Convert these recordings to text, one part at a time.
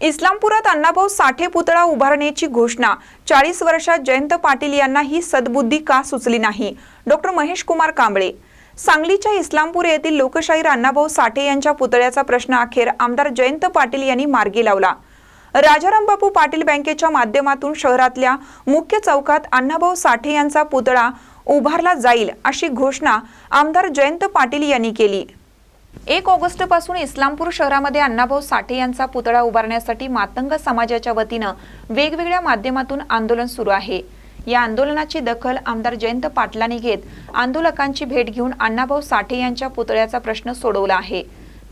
इस्लामपुरात अण्णाभाऊ साठे पुतळा उभारण्याची घोषणा. चाळीस वर्षात जयंत पाटील यांना ही सद्बुद्धी का सुचली नाही? डॉक्टर महेश कुमार कांबळे. सांगलीच्या इस्लामपूर येथील लोकशाहीर अण्णाभाऊ साठे यांच्या पुतळ्याचा प्रश्न अखेर आमदार जयंत पाटील यांनी मार्गी लावला. राजारामबापू पाटील बँकेच्या माध्यमातून शहरातल्या मुख्य चौकात अण्णाभाऊ साठे यांचा पुतळा उभारला जाईल अशी घोषणा आमदार जयंत पाटील यांनी केली. एक ऑगस्टपासून इस्लामपूर शहरामध्ये अण्णाभाऊ साठे यांचा पुतळा उभारण्यासाठी मातंग समाजाच्या वतीनं वेगवेगळ्या माध्यमातून आंदोलन सुरू आहे. या आंदोलनाची दखल आमदार जयंत पाटलांनी घेत आंदोलकांची भेट घेऊन अण्णाभाऊ साठे यांच्या पुतळ्याचा प्रश्न सोडवला आहे.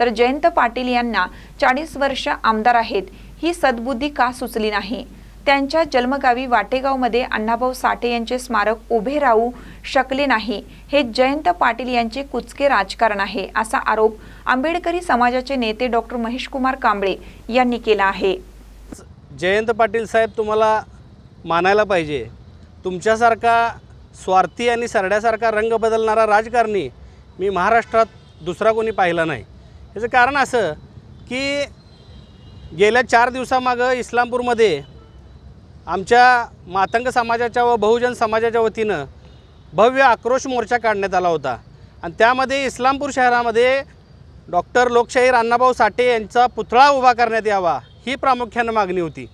तर जयंत पाटील यांना चाळीस वर्ष आमदार आहेत. ही सद्बुद्धी का सुचली नाही? त्यांच्या जन्मगावी वाटेगावमध्ये अण्णाभाऊ साठे यांचे स्मारक उभे राहू शकले नाही. हे जयंत पाटील यांचे कुचके राजकारण आहे असा आरोप आंबेडकरी समाजाचे नेते डॉक्टर महेशकुमार कांबळे यांनी केला आहे. जयंत पाटील साहेब तुम्हाला मानायला पाहिजे. तुमच्यासारखा स्वार्थी आणि सरड्यासारखा रंग बदलणारा राजकारणी मी महाराष्ट्रात दुसरा कोणी पाहिला नाही. याचं कारण असं की गेल्या चार दिवसामागं इस्लामपूरमध्ये आमच्या मातंग समाजाच्या व बहुजन समाजाच्या वतीनं भव्य आक्रोश मोर्चा काढण्यात आला होता. आणि त्यामध्ये इस्लामपूर शहरामध्ये डॉक्टर लोकशाहीर अण्णाभाऊ साठे यांचा पुतळा उभा करण्यात यावा ही प्रामुख्यानं मागणी होती.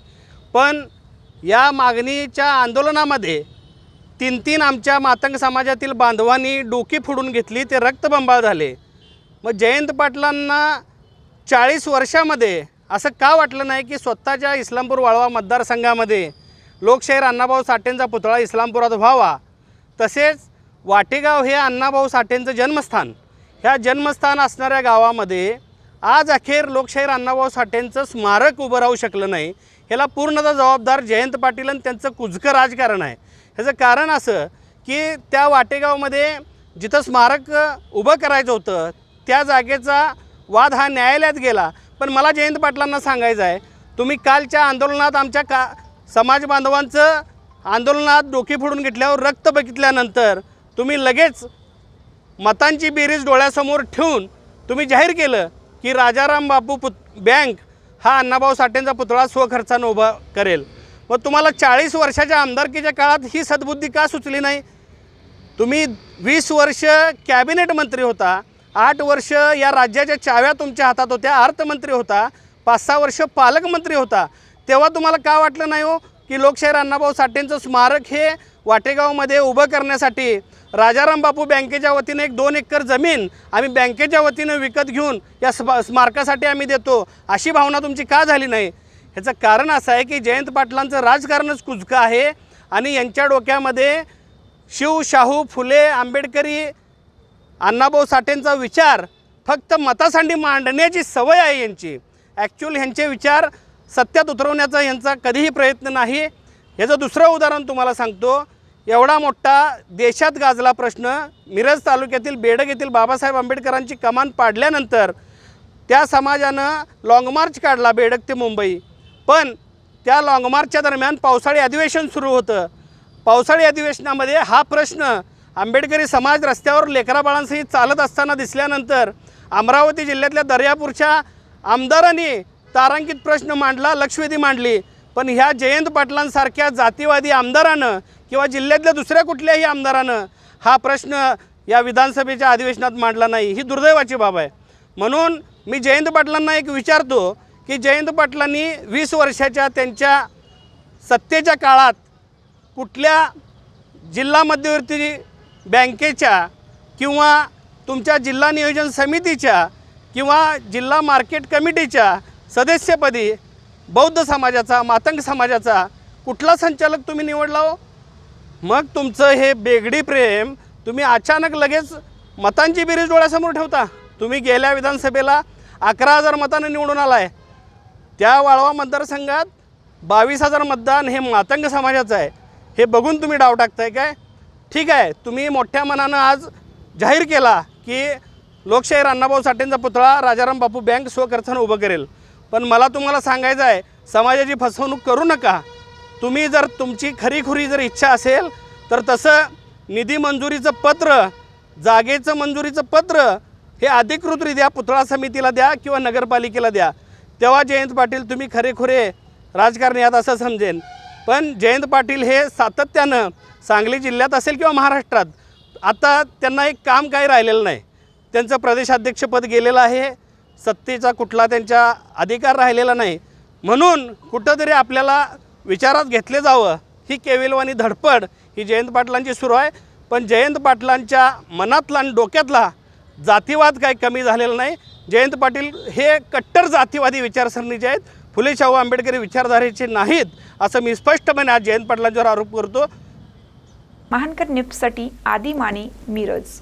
पण या मागणीच्या आंदोलनामध्ये तीन तीन आमच्या मातंग समाजातील बांधवांनी डोकी फोडून घेतली ते रक्तबंबाळ झाले. मग जयंत पाटलांना चाळीस वर्षामध्ये असं का वाटलं नाही की स्वतःच्या इस्लामपूर वाळवा मतदारसंघामध्ये लोकशाहीर अण्णाभाऊ साठेंचा पुतळा इस्लामपुरात व्हावा तसेच वाटेगाव हे अण्णाभाऊ साठेंचं जन्मस्थान. ह्या जन्मस्थान असणाऱ्या गावामध्ये आज अखेर लोकशाहीर अण्णाभाऊ साठेंचं स्मारक उभं राहू शकलं नाही. ह्याला पूर्णतः जबाबदार जयंत पाटील आणि त्यांचं कुजकं राजकारण आहे. ह्याचं कारण असं की त्या वाटेगावमध्ये जिथं स्मारक उभं करायचं होतं त्या जागेचा वाद हा न्यायालयात गेला. पण मला जयंत पाटलांना सांगायचं आहे तुम्ही कालच्या आंदोलनात आमच्या का समाज बांधवांचं आंदोलनात डोके फोडून घेतल्यावर रक्त बघितल्यानंतर तुम्ही लगेच मतांची बेरीज डोळ्यासमोर ठेवून तुम्ही जाहीर केलं की राजाराम बापू पुत बँक हा अण्णाभाऊ साठेंचा पुतळा स्वखर्चानं उभा करेल. मग तुम्हाला चाळीस वर्षाच्या आमदारकीच्या काळात ही सद्बुद्धी का सुचली नाही? तुम्ही वीस वर्ष कॅबिनेट मंत्री होता आठ वर्ष या राज्याच्या चाव्या तुमच्या हातात होत्या अर्थमंत्री होता पाच सहा वर्ष पालकमंत्री होता तेव्हा तुम्हाला का वाटलं नाही हो की लोकशाहीर अण्णाभाऊ साठेंचं स्मारक हे वाटेगावमध्ये उभं करण्यासाठी? राजाराम बापू बँकेच्या वतीनं एक दोन एकर जमीन आम्ही बँकेच्या वतीनं विकत घेऊन या स्मा स्मारकासाठी आम्ही देतो. अशी भावना तुमची का झाली नाही? ह्याचं कारण असं आहे की जयंत पाटलांचं राजकारणच कुजकं आहे आणि यांच्या डोक्यामध्ये शिव शाहू फुले आंबेडकरी अण्णाभाऊ साठेंचा विचार फक्त मतासाठी मांडण्याची सवय आहे यांची. ॲक्च्युअल ह्यांचे विचार सत्यात उतरवण्याचा यांचा कधीही प्रयत्न नाही. याचं दुसरं उदाहरण तुम्हाला सांगतो. एवढा मोठा देशात गाजला प्रश्न मिरज तालुक्यातील बेडग येथील बाबासाहेब आंबेडकरांची कमान पाडल्यानंतर त्या समाजानं लाँगमार्च काढला बेडग ते मुंबई. पण त्या लाँगमार्चच्या दरम्यान पावसाळी अधिवेशन सुरू होतं. पावसाळी अधिवेशनामध्ये हा प्रश्न आंबेडकरी समाज रस्त्यावर लेकराबाळांसहित चालत असताना दिसल्यानंतर अमरावती जिल्ह्यातल्या दर्यापूरच्या आमदारांनी तारांकित प्रश्न मांडला लक्षवेधी मांडली. पण ह्या जयंत पाटलांसारख्या जातीवादी आमदारानं किंवा जिल्ह्यातल्या दुसऱ्या कुठल्याही आमदारानं हा प्रश्न या विधानसभेच्या अधिवेशनात मांडला नाही. ही दुर्दैवाची बाब आहे. म्हणून मी जयंत पाटलांना एक विचारतो की जयंत पाटलांनी वीस वर्षाच्या त्यांच्या सत्तेच्या काळात कुठल्या जिल्हा मध्यवर्ती बँकेच्या किंवा तुमच्या जिल्हा नियोजन समितीच्या किंवा जिल्हा मार्केट कमिटीच्या सदस्यपदी बौद्ध समाजाचा मातंग समाजाचा कुठला संचालक तुम्ही निवडला हो? मग तुमचं हे बेगडी प्रेम तुम्ही अचानक लगेच मतांची बेरीज डोळ्यासमोर ठेवता. तुम्ही गेल्या विधानसभेला अकरा हजार मतानं निवडून आलाय. त्या वाळवा मतदारसंघात बावीस हजार मतदान हे मातंग समाजाचं आहे. हे बघून तुम्ही डाव टाकताय काय? ठीक आहे तुम्ही मोठ्या मनानं आज जाहीर केला की लोकशाहीर अण्णाभाऊ साठेंचा पुतळा राजाराम बापू बँक स्वखर्चानं उभं करेल. पण मला तुम्हाला सांगायचं आहे समाजाची फसवणूक करू नका. तुम्ही जर तुमची खरीखुरी जर इच्छा असेल तर तसं निधी मंजुरीचं पत्र जागेचं मंजुरीचं पत्र हे अधिकृतरित्या पुतळा समितीला द्या किंवा नगरपालिकेला द्या. तेव्हा जयंत पाटील तुम्ही खरेखुरे राजकारणी आहात असं समजेन. पण जयंत पाटील हे सातत्यानं सांगली जिल्ह्यात असेल किंवा महाराष्ट्रात आता त्यांना एक काम काही राहिलेलं नाही. त्यांचं प्रदेशाध्यक्षपद गेलेलं आहे. सत्तेचा कुठला त्यांच्या अधिकार राहिलेला नाही. म्हणून कुठंतरी आपल्याला विचारात घेतले जावं. ही केविलवाणी धडपड ही जयंत पाटलांची सुरू आहे. पण जयंत पाटलांच्या मनातला आणि डोक्यातला जातीवाद काही कमी झालेला नाही. जयंत पाटील हे कट्टर जातीवादी विचारसरणीचे आहेत फुले शाहू आंबेडकरी विचारधारेचे नाहीत असं मी स्पष्टपणे आज जयंत पाटलांच्यावर आरोप करतो. महानकर निफ्टसाठी आदी माने मिरज.